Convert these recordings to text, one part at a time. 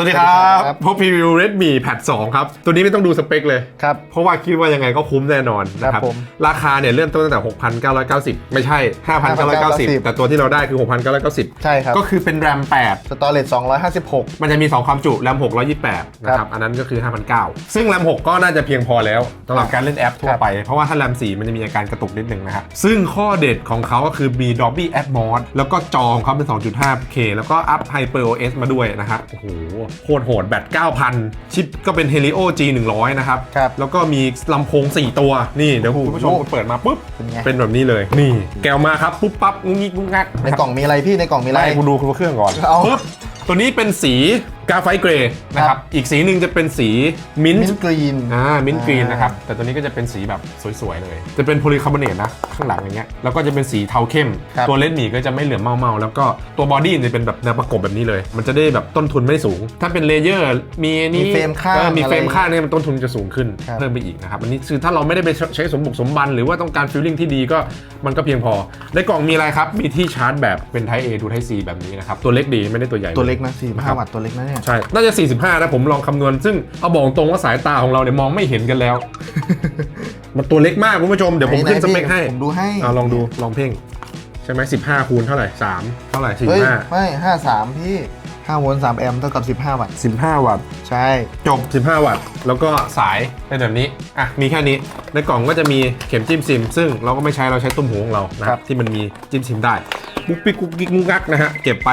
สวัสดีครับพบพรีวิว Redmi Pad 2 ครับ ตัวนี้ไม่ต้องดูสเปคเลย ครับ เพราะว่าคิดว่ายังไงก็คุ้มแน่นอนนะคครัรับบผมราคาเนี่ยเริ่มต้นตั้งแต่ 6,990 ไม่ใช่ 5,990 แต่ตัวที่เราได้คือ 6,990 ใช่ครับ ก็คือเป็น RAM สตอเรจ256 8มันจะมี 2 ความจุ RAM 628 นะครับ อันนั้นก็คือ 5,900 ซึ่ง RAM 6ก็น่าจะเพียงพอแล้วสำหรับการเล่นแอปทั่วไป เพราะว่าถ้า RAM 4มันจะมีอาการกระตุกนิดนึงนะครับซึ่งข้อเด็ดของเขาก็คือมี Dolby Atmos แล้วก็จอของเขาเป็น 2.5K แล้วก็อัพ Hyper OS มาด้วยนะครับโอ้โหโคตรโหดแบต 9,000 ชิปก็เป็น Helio G100 นะครับ ครับ แล้วก็มีลำโพง 4 ตัว นี่เดี๋ยวคุณผู้ชมเปิดมาปุ๊บ เป็นไง เป็นแบบนี้เลย นี่แกวมาครับ ปุ๊บปั๊บงุ้งงิกงุ้งงักในกล่องมีอะไรพี่ในกล่องมีอะไรไล่กูดูเครื่องก่อนเอาปุ๊บตัวนี้เป็นสี กาไฟเกรย์นะครับ อีกสีหนึ่งจะเป็นสีมิ้นมิท์นกรีนอ่ามิ้นท์กรีนนะครับ แต่ตัวนี้ก็จะเป็นสีแบบสวยๆเลย จะเป็นโพลีคาร์บอเนตนะ ข้างหลังอย่างเงี้ย แล้วก็จะเป็นสีเทาเข้มครับตัวเลดหมี่ก็จะไม่เหลืองเมาๆ แล้วก็ตัวบอดี้จะเป็นแบบแนวประกบแบบนี้เลย มันจะได้แบบต้นทุนไม่สูง ถ้าเป็นเลเยอร์มีอันนี้มีเฟรมข้างออมีเฟรมอะไรข้างเนี่ยมันต้นทุนจะสูงขึ้นครับเพิ่มไปอีกนะครับ อันนี้คือถ้าเราไม่ได้ไปใช้สมบุกสมบัน หรือว่าต้องการฟิลลิ่งที่ดีก็มันก็เพียงพอ ในกล่องมีอะไรครับ มีที่ชาร์จแบบเป็น Type A to Type C แบบนี้นะครับ ตัวเล็กดีไม่ได้ตัวใหญ่ ตัวเล็กนะครับ45วัตต์ตัวเล็กนะเนี่ยใช่ น่าจะ 45 นะผมลองคำนวณ ซึ่งเอาบอกตรงว่าสายตาของเราเนี่ยมองไม่เห็นกันแล้ว มันตัวเล็กมากคุณผู้ชม เดี๋ยวผมไหนขึ้นสเปคพี่ให้ผมดูให้เอาลองดู ลองเพ่ง ใช่ไหม15 คูณเท่าไหร่ 3 เท่าไหร่ เฮ้ย45 ไม่53พี่5โวลต์3แอมป์เท่ากับ15วัตต์15 วัตต์ ใช่ จบ 15 วัตต์ แล้วก็สายเป็นแบบนี้ อะ มีแค่นี้ ในกล่องก็จะมีเข็มจิ้มซิม ซึ่งเราก็ไม่ใช้ เราใช้ตุ้มหูของเรานะครับ ที่มันมีจิ้มซิมได้ ปุ๊กปิ๊กกุ๊กกิ๊กกุ๊กกักนะฮะ เก็บไป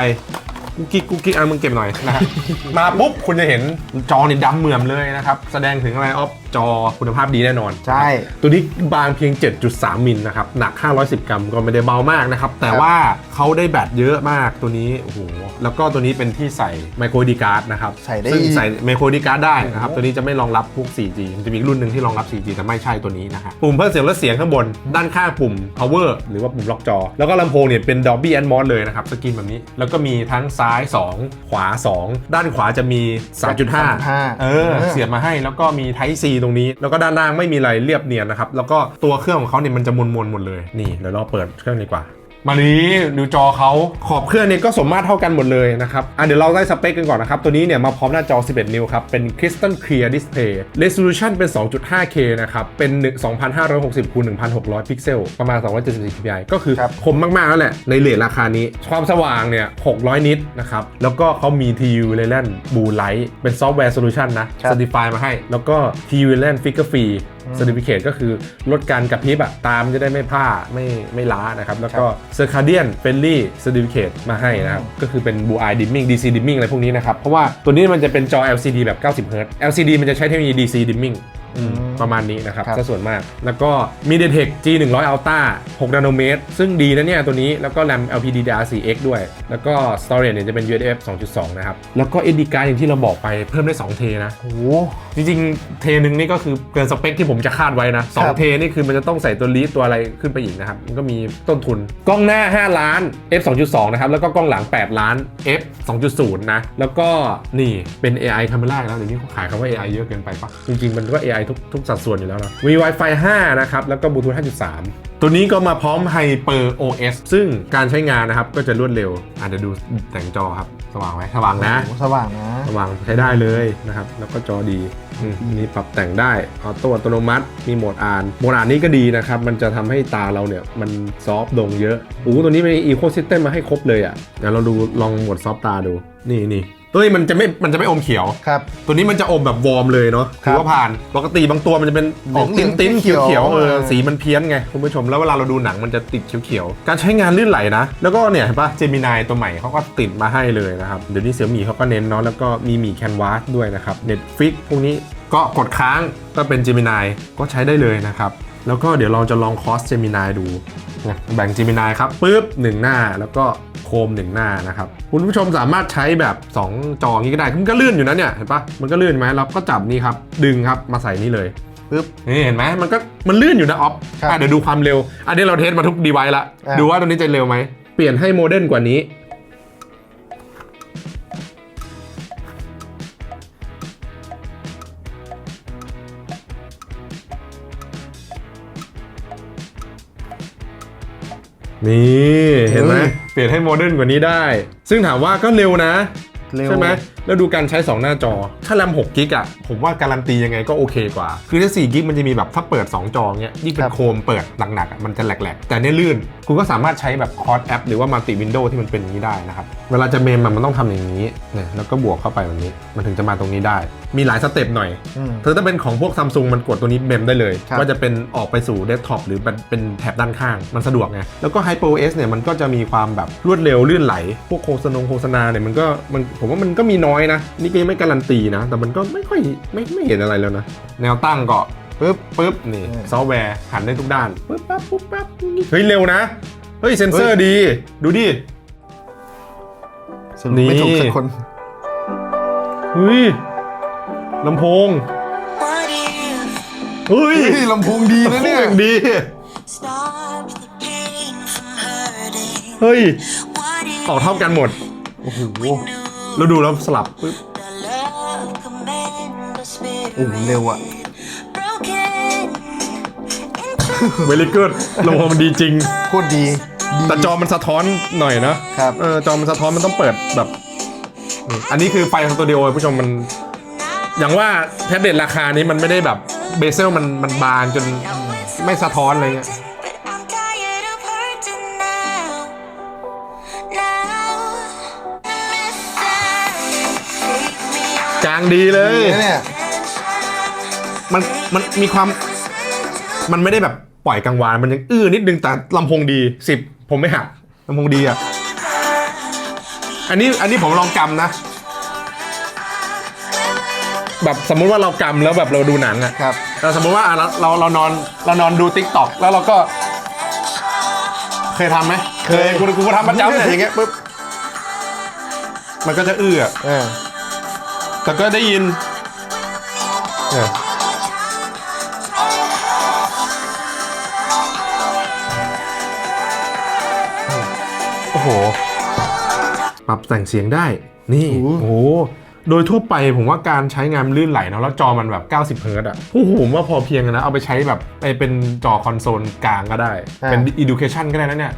กุ๊กกิ๊กกุ๊กกิ๊กอะมึงเก็บหน่อยนะฮะ มาปุ๊บคุณจะเห็นจอนี่ดำเหมือมเลยนะครับ แสดงถึงอะไรออฟจอคุณภาพดีแน่นอน ใช่ ตัวนี้บางเพียง 7.3 มิลนะครับ หนัก 510 กรัมก็ไม่ได้เบามากนะครับ แต่ว่าเขาได้แบตเยอะมากตัวนี้ โอ้โห แล้วก็ตัวนี้เป็นที่ใส่ไมโครดีการ์ดนะครับ ใส่ได้ซึ่งอีกใส่ไมโครดีการ์ดได้นะครับโอ้โหตัวนี้จะไม่รองรับพวก 4G มันจะมีรุ่นหนึ่งที่รองรับ 4G แต่ไม่ใช่ตัวนี้นะครับปุ่มเพิ่มเสียงลดเสียงข้างบน ด้านข้างปุ่ม power หรือว่าปุ่มล็อกจอ แล้วก็ลำโพงเนี่ยเป็น Dolby Atmos เลยนะครับสกรีนแบบนี้ แล้วก็มีทั้งซ้าย 2 ขวา 2 ด้านขวาจะมี 3.5 เออเสียบมาให้แล้วก็มี Type C ตรงนี้ แล้วก็ด้านล่างไม่มีอะไรเรียบเนียนนะครับ แล้วก็ตัวเครื่องของเขาเนี่ยมันจะมนๆหมดเลย นี่เดี๋ยวเราเปิดเครื่องดีกว่า มาลีดูจอเขาขอบเครื่องเนี่ยก็สมมาตรเท่ากันหมดเลยนะครับอะเดี๋ยวเราได้สเปคกันก่อนนะครับ ตัวนี้เนี่ยมาพร้อมหน้าจอ 11 นิ้วครับ เป็น Crystal Clear Display Resolution เป็น 2.5K นะครับ เป็น 2,560คูณ1,600 พิกเซล ประมาณ 274 ppi ก็คือครับคมมาก ๆ แล้วแหละ ในเลทราคานี้ ความสว่างเนี่ย 600 นิตนะครับ แล้วก็เขามี TU Lens Blue Light เป็นซอฟต์แวร์โซลูชันนะครับ Certify มาให้ แล้วก็ TU Lens Flicker Free Certificate ก็คือลดการกระพริบอะตามนจะได้ไม่พลาดไม่ไม่ล้านะครับ แล้วก็ Circadian Friendly Certificate มาให้นะครับ ก็คือเป็น Blue Eye Dimming DC Dimming อะไรพวกนี้นะครับ เพราราะว่าตัวนี้มันจะเป็นจอ LCD แบบ 90 Hz LCD มันจะใช้เทคโนโลยี DC Dimming อืมประมาณนี้นะครับครับ ซะส่วนมาก แล้วก็ MediaTek G100 Ultra 6 นาโนเมตร ซึ่งดีนะเนี่ยตัวนี้ แล้วก็ RAM LPDDR4X ด้วย แล้วก็ Storage เนี่ยจะเป็น UFS 2.2 นะครับ แล้วก็ SD card อย่างที่เราบอกไปเพิ่มได้ 2 เทนะ โอ้โห จริงๆ เทหนึ่งนี่ก็คือเกินสเปคที่ผมจะคาดไว้นะสองครับ เทนี่คือมันจะต้องใส่ตัวลีดตัวอะไรขึ้นไปอีกนะครับ มันก็มีต้นทุน กล้องหน้า 5 ล้าน f 2.2 นะครับ แล้วก็กล้องหลัง 8 ล้าน f 2.0 นะ แล้วก็นี่เป็น AI camera แล้วเดี๋ยวนี้เขาขายคำว่า AI เยอะเกินไปปะจริงๆ มันก็ AI ทุกทุกสัดส่วนอยู่แล้วนะมี Wi-Fi 5 นะครับ แล้วก็ Bluetooth 5.3 ตัวนี้ก็มาพร้อม Hyper OS ซึ่งการใช้งานนะครับ ก็จะรวดเร็วอะเดี๋ยวดูแต่งจอครับ สว่างไหมสว่างนะโอ้โหสว่างนะ สว่างใช้ได้เลยนะครับ แล้วก็จอดีอืมมีปรับแต่งได้ออโต้อัตโนมัติ มีโหมดอ่าน โหมดอ่านนี่ก็ดีนะครับ มันจะทำให้ตาเราเนี่ย มันซอฟต์ลงเยอะโอ้โหตัวนี้มีอีโค y ิสเต็มมาให้ครบเลยอะเดี๋ยวเราดูลองโหมดซอฟต์ตาดู นี่นี่ เฮ้ยมันจะไม่ มันจะไม่อมเขียว ครับ ตัวนี้มันจะอมแบบวอร์มเลยเนาะครัถืบอว่าผ่าน ปกติบางตัวมันจะเป็นออกเหลืติ้อนงๆติ้นๆเขีเขียยววๆๆเออ เออ สีมันเพี้ยนไงคุณผู้ชม แล้วเวลาเราดูหนังมันจะติดเขียวๆการใช้งานลื่นไหลนะ แล้วก็เนี่ยเห็นปะเจมินายตัวใหม่เขาก็ติดมาให้เลยนะครับ เดี๋ยวนี้เสี่ยมี่เขาก็เน้นเนาะ แล้วก็มีหมีแคนวาสด้วยนะครับ Netflix พวกนี้ก็กดค้างก็เป็นเจมินายก็ใช้ได้เลยนะครับ แล้วก็เดี๋ยวเราจะลองคอสเจมินายดูนะแบ่งเจมินายครับปุ๊บหนึ่งหน้าแล้วก็โคมหนึ่งหน้านะครับคุณผู้ชมสามารถใช้แบบ 2 จออย่างนี้ก็ได้มันก็ลื่นอยู่นะเนี่ยเห็นปะมันก็ลื่นไหมเราก็จับนี่ครับดึงครับมาใส่นี่เลยปึ๊บนี่เห็นไหมมันก็มันลื่นอยู่นะออฟครับอะเดี๋ยวดูความเร็ว อันนี้เราเทสมาทุกดีไวซ์ละอะดูว่าตัวนี้จะเร็วไหมเปลี่ยนให้โมเดิร์นกว่านี้ นี่เห็นไหมเฮ้ยเปลี่ยนให้โมเดิร์นกว่านี้ได้ ซึ่งถามว่าก็เร็วนะ เร็ว ใช่ไหม แล้วดูการใช้ 2 หน้าจอ ถ้าแรม6กิกอะผมว่าการันตียังไงก็โอเคกว่า คือถ้า4กิกมันจะมีแบบถ้าเปิด 2 จอเงี้ยยิ่งเป็ครันบโคมเปิดหนักๆอะมันจะแหลกๆ แต่เนี่ยลื่น คุณก็สามารถใช้แบบคอร์สแอปหรือว่ามัลติวินโดว์ที่มันเป็นอย่างนี้ได้นะครับ เวลาจะเมมอะมันต้องทำอย่างนี้เนี่ยแล้วก็บวกเข้าไปแบบนี้ มันถึงจะมาตรงนี้ได้ มีหลายสเต็ปหน่อย อืมเธอถ้าเป็นของพวกซัมซุงมันกดตัวนี้เมมได้เลยครับ ว่าจะเป็นออกไปสู่เดสก์ท็อปหรือเป็นเป็นแถบด้านข้างมันสะดวกไง แล้วก็ HyperOS เนี่ยมันก็จะมีความแบบรวดเร็วลื่นไหล พวกโฆษณาโฆษณาเนี่ยมันก็มันผมว่ามันก็มีน้อยนะ นี่ก็ยังไม่การันตีนะ แต่มันก็ไม่ค่อยไม่ไม่เห็นอะไรแล้วนะ แนวตั้งก็ปึ๊บปึ๊บนี่อืมซอฟต์แวร์หันได้ทุกด้านปึ๊บปั๊บปุ๊บปั๊บเฮ้ยเร็วนะ เฮ้ยเซนเซอร์ดี ดูดิสรุปไม่ถูกสักคนเฮ้ยลำโพง What if เฮ้ยเฮ้ยลำโพงดีนะเนี่ยโคตรดี stops the pain from hurting? เฮ้ย What if ออกเท่ากันหมด โอ้โห knew แล้วดูแล้วสลับปึ๊บ that love could mend the spirit? โอ้โหเร็วอะ Broken into เวลิกูดลำโพงมันดีจริง โคตรดีดี แต่จอมันสะท้อนหน่อยนะครับ เออจอมันสะท้อนมันต้องเปิดแบบนี่อันนี้คือไฟของสตูดิโอผู้ชมมัน อย่างว่าแท็บเล็ตราคานี้มันไม่ได้แบบเบเซลมันมันบางจนไม่สะท้อนอะไรเงี้ยางดีเลยดีนะเนี่ยมันมันมีความ มันไม่ได้แบบปล่อยกลางวานมันยังอื้อนิดนึงแต่ลำโพงดีสิบผมไม่หักลำโพงดีอะอันนี้อันนี้ผมลองกำนะ แบบสมมุติว่าเรากำแล้วแบบเราดูหนังอะครับ เราสมมติว่าอะเราเราเรานอนเรานอนดูติ๊กต็อกแล้วเราก็ เคยทำไหมเคย กูกูทำประจำเนี่ยอย่างเงี้ยปุ๊บมันก็จะอื้ออะ เออ แต่ก็ได้ยินเนี่ยโอ้โห ปรับแต่งเสียงได้ นี่ โอ้โอ้โหโหโดยทั่วไปผมว่าการใช้งานมันลื่นไหลเนอะแล้วจอมันแบบ 90 เฮิร์ตซ์อะโอ้โหผมว่าพอเพียงนะ เอาไปใช้แบบไปเป็นจอคอนโซลกลางก็ได้ เป็น education ก็ได้นะเนี่ย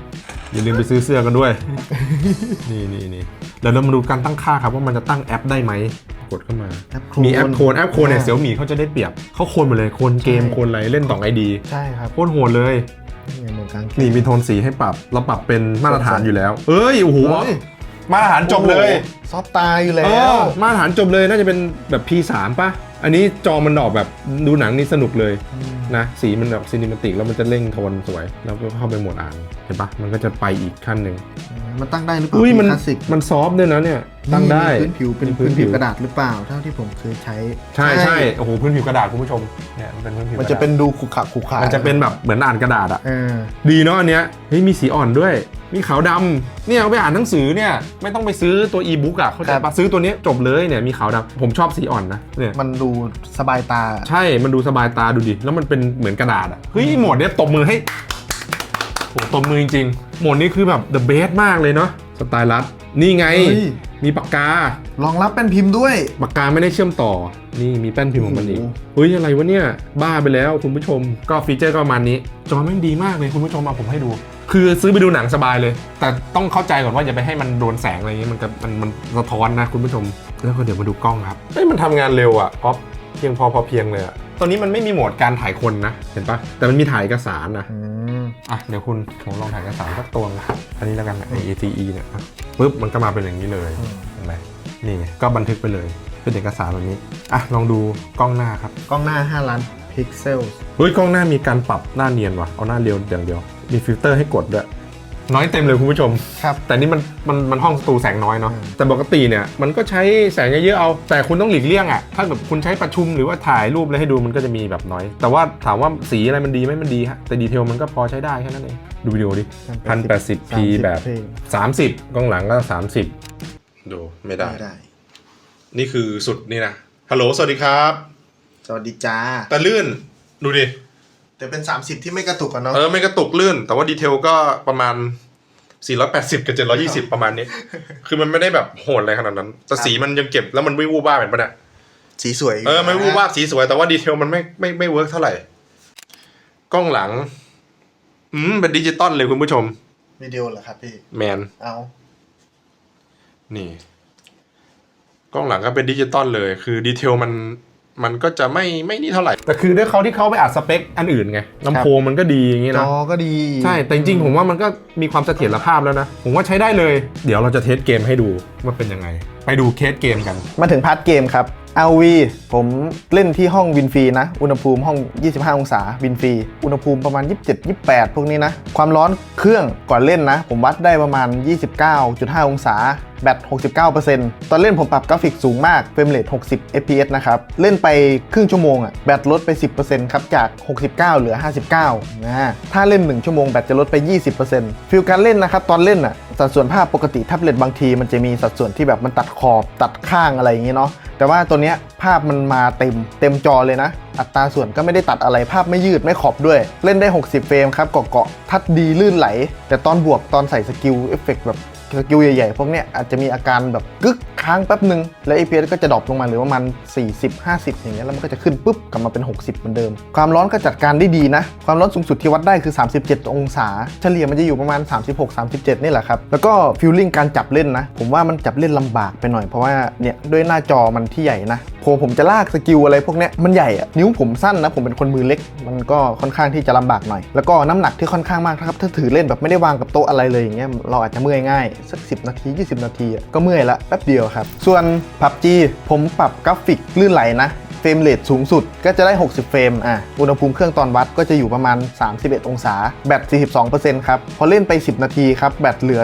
อย่าลืมไปซื้อเสื้อกันด้วย นี่นี่นี่เดี๋ยวเรามาดูการตั้งค่าครับว่ามันจะตั้งแอปได้ไหม กดเข้ามา แอปโคลนมีแอปโคนแอปโคนเนี่ยอ่า เสี่ยวหมีเขาจะได้เปรียบเขาโคนหมดเลยโคนเกมใช่โคนอะไรเล่นต่องไอดีใช่ครับโคตรโหดเลย นี่ไงเหมือนกลางนี่มีโทนสีให้ปรับ เราปรับเป็นมาตรฐานอยู่แล้ว เอ้ย โอ้โห เฮ้ย มาตรฐานจบเลยโอ้โหซอฟต์ตายอยู่แล้เอว อมาตรฐานจบเลยน่าจะเป็นแบบ P3 ป่ะ อันนี้จอมันออกแบบดูหนังนี่สนุกเลยนะสีมันแบบซีนิมติกแล้วมันจะเร่งโทนสวย แล้วก็เข้าไปโหมดอ่านเห็นปะมันก็จะไปอีกขั้นหนึ่งมันตั้งได้หรือเปล่าอุ้ยมันคลาสสิกมันซอฟต์ด้วยนะเนี่ยตั้งได้พื้นผิวเป็นมีพื้นผิวกระดาษหรือเปล่า เท่าที่ผมเคยใช้ใช่ใช่โอ้โหพื้นผิวกระดาษคุณผู้ชมเนี่ยมันเป็นพื้นผิวมันกรจะดาษเป็นดูขรุขระขรุขระมันจะเป็นแบบเหมือนอ่านกระดาษอะเออดีเนาะอันเนี้ยเฮ้ยมีสีอ่อนด้วย มีขาวดำเนี่ยเอาไปอ่านหนังสือเนี่ยไม่ต้องไปซื้อตัวอีบุ๊กอะเข้าใจครัปะบซื้อตัวเนี้ยจบเลยเนี่ยมีขาวดำผมชอบสีอ่อนนะเนี่ยมันดูสบายตา ใช่มันดูสบายตาดูดิแล้วมันเป็นเหมือนกระดาษอะเฮ้ยโหมดเนี้ยตบมือให้โอ้ตบมือจริงๆโหมดนี้คือแบบ the best มากเลยเนาะสไตลัสนี่ไงเฮ้ยมีปากการองรับเป็นพิมพ์ด้วย ปากกาไม่ได้เชื่อมต่อ นี่มีแป้นพิมพ์ของมันอีกโอ้โหเฮ้ยอะไรวะเนี่ย บ้าไปแล้วคุณผู้ชม ก็ฟีเจอร์ก็ประมาณนี้ จอแม่งดีมากเลยคุณผู้ชมมาผมให้ดู คือซื้อไปดูหนังสบายเลย แต่ต้องเข้าใจก่อนว่าอย่าไปให้มันโดนแสงอะไรอย่างงี้มันจะมันมันสะท้อนนะคุณผู้ชม แล้วก็เดี๋ยวมาดูกล้องครับเฮ้ยมันทำงานเร็วอะออฟเพียงพอพอเพียงเลยอะตอนนี้มันไม่มีโหมดการถ่ายคนนะ เห็นปะแต่มันมีถ่ายเอกสารนะอืมอะเดี๋ยวคุณผมลองถ่ายเอกสารสักตัวนะครับอันนี้แล้วกันไอ ATE เนี่ยอะปุ๊บมันก็มาเป็นอย่างนี้เลยอืมเห็นไหมนี่ไงก็บันทึกไปเลยเป็นเอกสารแบบนี้อะลองดูกล้องหน้าครับกล้องหน้า 5 ล้านพิกเซลเฮ้ยกล้องหน้ามีการปรับหน้าเนียนว่ะเอาหน้าเรียวอย่างเดียว มีฟิลเตอร์ให้กดด้วยน้อยเต็มเลยคุณผู้ชม ครับ แต่นี่มันมันมันห้องสตูแสงน้อยเนาะอืมแต่ปกติเนี่ยมันก็ใช้แสงเยอะๆเอา แต่คุณต้องหลีกเลี่ยงอะ่ะ ถ้าแบบคุณใช้ประชุมหรือว่าถ่ายรูปอะไรให้ดูมันก็จะมีแบบน้อย แต่ว่าถามว่าสีอะไรมันดีไหมมันดีฮะ แต่ดีเทลมันก็พอใช้ได้แค่นั้นเอง ดูวิดีโอดิ 1080p แบบ 30กล้องหลังก็ 30 ดูไม่ได้ได้ ได้ นี่คือสุดนี่นะ ฮัลโหล สวัสดีครับ สวัสดีจ้าแต่ลื่น ดูดิ แต่เป็น 30 ที่ไม่กระตุกกันเนาะเออไม่กระตุกลื่น แต่ว่าดีเทลก็ประมาณ 480 กับ 720 ประมาณนี้ คือมันไม่ได้แบบโหดอะไรขนาดนั้น แต่สีมันยังเก็บแล้วมันไม่วูบว่าบเห็นปะเนี่ยสีสวยยู่เออไม่วูบว่าบนะสีสวยแต่ว่าดีเทลมันไม่ไม่ไม่เวิร์กเท่าไหร่ กล้องหลัง อืมเป็นดิจิตอลเลยคุณผู้ชม วิดีโอเหรอครับพี่ แมน เอานี่ กล้องหลังก็เป็นดิจิตอลเลย คือดีเทลมัน มันก็จะไม่ไม่นี่เท่าไหร่ แต่คือด้วยเขาที่เขาไปอัดสเปคอันอื่นไงลำโพงมันก็ดีอย่างงี้จนะ อก็ดีใช่ แต่จริงๆ ผมว่ามันก็มีความเสถียรภาพแล้วนะ ผมว่าใช้ได้เลย เดี๋ยวเราจะเทสเกมให้ดูว่าเป็นยังไง ไปดูเคสเกมกัน มาถึงพาร์ทเกมครับ RV ผมเล่นที่ห้องวินฟรีนะ อุณหภูมิห้อง 25 องศาวินฟรี อุณหภูมิประมาณ 27 28 พวกนี้นะ ความร้อนเครื่องก่อนเล่นนะ ผมวัดได้ประมาณ 29.5 องศา แบต 69%ตอนเล่นผมปรับกราฟิกสูงมากเฟรมเรท60 fps นะครับ เล่นไปครึ่งชั่วโมงอะแบตลดไป 10%ครับ จาก 69 เหลือ 59นะฮะถ้าเล่น 1 ชั่วโมงแบตจะลดไป 20%ฟิลการเล่นนะครับ ตอนเล่นอะ สัดส่วนภาพปกติแท็บเล็ตบางทีมันจะมีสัดส่วนที่แบบมันตัดขอบตัดข้างอะไรอย่างงี้เนาะแต่ว่าตัวเนี้ยภาพมันมาเต็มเต็มจอเลยนะ อัตราส่วนก็ไม่ได้ตัดอะไรภาพไม่ยืดไม่ขอบด้วย เล่นได้ 60 เฟรมครับเกาะเกาะทัดดีลื่นไหล แต่ตอนบวกตอนใส่สกิลเอฟเฟกต์แบบ สกิลใหญ่ๆ พวกเนี้ยอาจจะมีอาการแบบกึกค้างแป๊บหนึ่งแล้ว APS ก็จะดรอปลงมาหรือประมาณ40 50 อย่างเงี้ยแล้วมันก็จะขึ้นปุ๊บกลับมาเป็น 60 เหมือนเดิม ความร้อนก็จัดการได้ดีนะ ความร้อนสูงสุดที่วัดได้คือ 37 องศา เฉลี่ยมันจะอยู่ประมาณ 36 37 นี่แหละครับ แล้วก็ฟิลลิ่งการจับเล่นนะ ผมว่ามันจับเล่นลำบากไปหน่อยเพราะว่าเนี่ยด้วยหน้าจอมันที่ใหญ่นะพอผมจะลากสกิลอะไรพวกเนี้ยมันใหญ่อะนิ้วผมสั้นนะผมเป็นคนมือเล็ก มันก็ค่อนข้างที่จะลำบากหน่อย แล้วก็น้ำหนักที่ค่อนข้างมากครับถ้าถือเล่นแบบไม่ได้วางกับโต๊ะอะไรเลยอย่างเงี้ยเราอาจจะเมื่อยง่ายสัก 10 นาที 20 นาทีอะก็เมื่อยละแป๊บเดียวครับ ส่วน PUBG ผมปรับกราฟิกลื่นไหลนะ เฟรมเรทสูงสุดก็จะได้ 60 เฟรม อะ อุณหภูมิเครื่องตอนวัดก็จะอยู่ประมาณ 31 องศา แบต 42%ครับ พอเล่นไป 10 นาทีครับ แบตเหลือ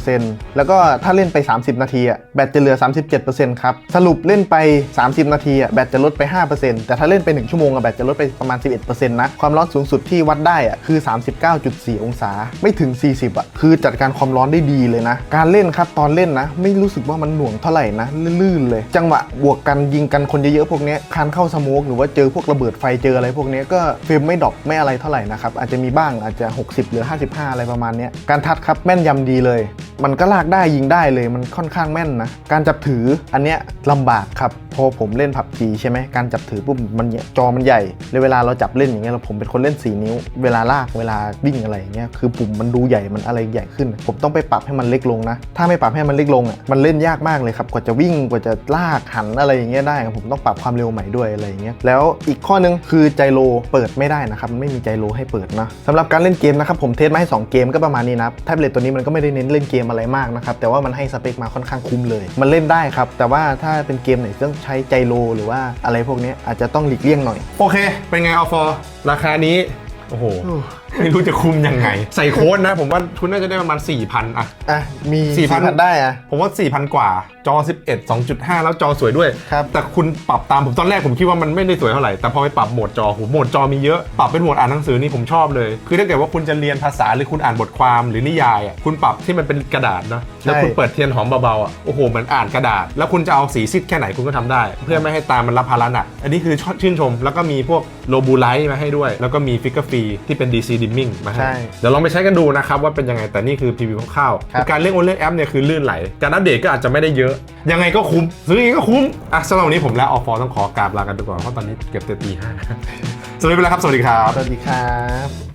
40%แล้วก็ถ้าเล่นไป 30 นาทีอะ แบตจะเหลือ 37%ครับ สรุปเล่นไป 30 นาทีอะ แบตจะลดไป 5%แต่ถ้าเล่นไป 1 ชั่วโมงอะ แบตจะลดไปประมาณ 11%นะ ความร้อนสูงสุดที่วัดได้อะ คือ 39.4 องศา ไม่ถึง 40 อะ คือจัดการความร้อนได้ดีเลยนะ การเล่นครับ ตอนเล่นนะ ไม่รู้สึกว่ามันหน่วงเท่าไหร่นะ ลื่นๆเลย จังหวะบวกกันยิงกันคนเยอะๆพวกนี้ยคานเข้าสโมกหรือว่าเจอพวกระเบิดไฟเจออะไรพวกนี้ก็เฟรมไม่ดรอปไม่อะไรเท่าไหร่นะครับ อาจจะมีบ้างอาจจะ 60 หรือ 55 อะไรประมาณนี้การทัดครับแม่นยำดีเลย มันก็ลากได้ยิงได้เลยมันค่อนข้างแม่นนะ การจับถืออันเนี้ยลำบากครับพอผมเล่นผับจีใช่ไหมการจับถือปุ๊บมันเนี่ยจอมันใหญ่เลยเวลาเราจับเล่นอย่างเงี้ยเราผมเป็นคนเล่น 4 นิ้ว เวลาลากเวลาวิ่งอะไรอย่างเงี้ยคือปุ่มมันดูใหญ่มันอะไรใหญ่ขึ้น ผมต้องไปปรับให้มันเล็กลงนะ ถ้าไม่ปรับให้มันเล็กลงอะมันเล่นยากมากเลยครับกว่าจะวิ่งกว่าจะลากหันอะไรอย่างเงี้ยได้ผมต้องปรับความเร็วใหม่ด้วยอะไรอย่างเงี้ยแล้วอีกข้อนึงคือไจโรเปิดไม่ได้นะครับมันไม่มีไจโรให้เปิดนะสำหรับการเล่นเกมนะครับผมเทสมาให้สองเกมก็ประมาณนี้นะครับแท็บเล็ตตัวนี้มันก็ไม่ได้เน้นเล่นเกมอะไรมากนะครับแต่ว่ามันให้สเปคมาค่อนข้างคุ้มเลย มันเล่นได้ครับ แต่ว่าถ้าเป็นเกมไหนต้องใช้ไจโรหรือว่าอะไรพวกเนี้ยอาจจะต้องหลีกเลี่ยงหน่อยโอเค เป็นไงอฟอราคานี้โอ้โห ไม่รู้จะคุมยังไง ใส่โค้ดนะ ผมว่าคุณน่าจะได้ประมาณ 4,000อะอะ มี4,000 4,000ได้อะผมว่า 4,000 กว่า จอ 11 2.5 แล้วจอสวยด้วย ครับ แต่คุณปรับตามผมตอนแรกผมคิดว่ามันไม่ได้สวยเท่าไหร่ แต่พอไปปรับโหมดจอโหโหมดจอมีเยอะ ปรับเป็นโหมดอ่านหนังสือนี่ผมชอบเลย คือถ้าเกิดว่าคุณจะเรียนภาษาหรือคุณอ่านบทความหรือนิยายอะ คุณปรับที่มันเป็นกระดาษเนอะแล้วคุณเปิดเทียนหอมเบาๆอะ โอ้โหเหมือนอ่านกระดาษ แล้วคุณจะเอาสีซิดแค่ไหนคุณก็ทำได้ เพื่อไม่ให้ตามันรับภาระหนัก อันนี้คือชื่นชม แล้วก็มีพวกโลบูไลท์มาให้ด้วย แล้วก็มีฟิกเกอร์ฟรีที่เป็น DC dimming มาให้ใช่เดี๋ยวลองไปใช้กันดูนะครับว่าเป็นยังไงแต่นี่คือพรีวิวคร่าวๆครับ คือการเล่นโอเล่นแอปเนี่ยคือลื่นไหลการอัปเดตก็อาจจะไม่ได้เยอะ ยังไงก็คุ้มซื้อยังไงก็คุ้มอะสำหรับวันนี้ผมและออฟอต้องขอกราบลากันไปก่อนเพราะตอนนี้เก็บเตตีห้าสวัสดีไปแล้วครับสวัสดีครับ สวัสดีครับ